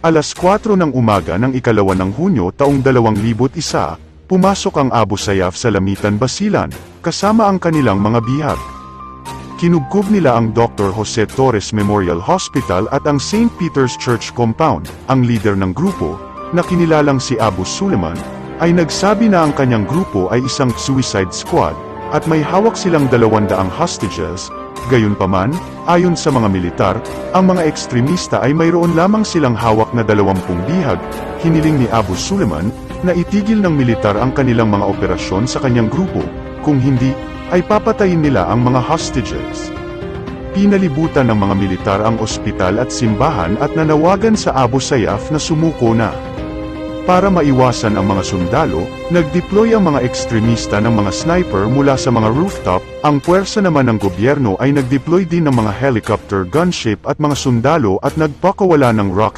Alas 4 ng umaga ng ikalawa ng Hunyo taong 2001, pumasok ang Abu Sayyaf sa Lamitan Basilan, kasama ang kanilang mga bihag. Kinugkob nila ang Dr. Jose Torres Memorial Hospital at ang St. Peter's Church Compound. Ang leader ng grupo, na kinilalang si Abu Suleiman, ay nagsabi na ang kanyang grupo ay isang suicide squad, at may hawak silang dalawandaang hostages. Gayunpaman, ayon sa mga militar, ang mga ekstremista ay mayroon lamang silang hawak na dalawampung bihag. Hiniling ni Abu Suleiman na itigil ng militar ang kanilang mga operasyon sa kanyang grupo, kung hindi, ay papatayin nila ang mga hostages. Pinalibutan ng mga militar ang ospital at simbahan at nanawagan sa Abu Sayyaf na sumuko na. Para maiwasan ang mga sundalo, nag-deploy ang mga ekstremista ng mga sniper mula sa mga rooftop, ang puwersa naman ng gobyerno ay nag-deploy din ng mga helicopter gunship at mga sundalo at nagpakawala ng rocket